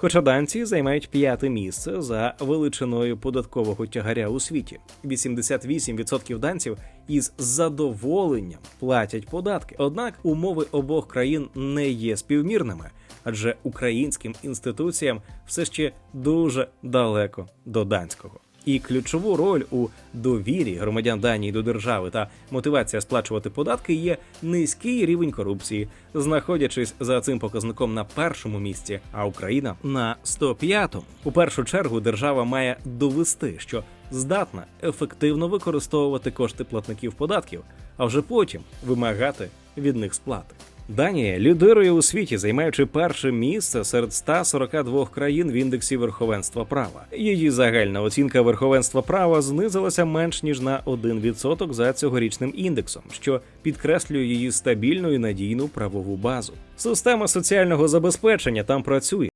Хоча данці займають п'яте місце за величиною податкового тягаря у світі. 88% данців із задоволенням платять податки. Однак умови обох країн не є співмірними, адже українським інституціям все ще дуже далеко до данського. І ключову роль у довірі громадян Данії до держави та мотивація сплачувати податки є низький рівень корупції, знаходячись за цим показником на першому місці, а Україна на 105-му. У першу чергу держава має довести, що здатна ефективно використовувати кошти платників податків, а вже потім вимагати від них сплати. Данія лідирує у світі, займаючи перше місце серед 142 країн в індексі верховенства права. Її загальна оцінка верховенства права знизилася менш ніж на 1% за цьогорічним індексом, що підкреслює її стабільну і надійну правову базу. Система соціального забезпечення там працює.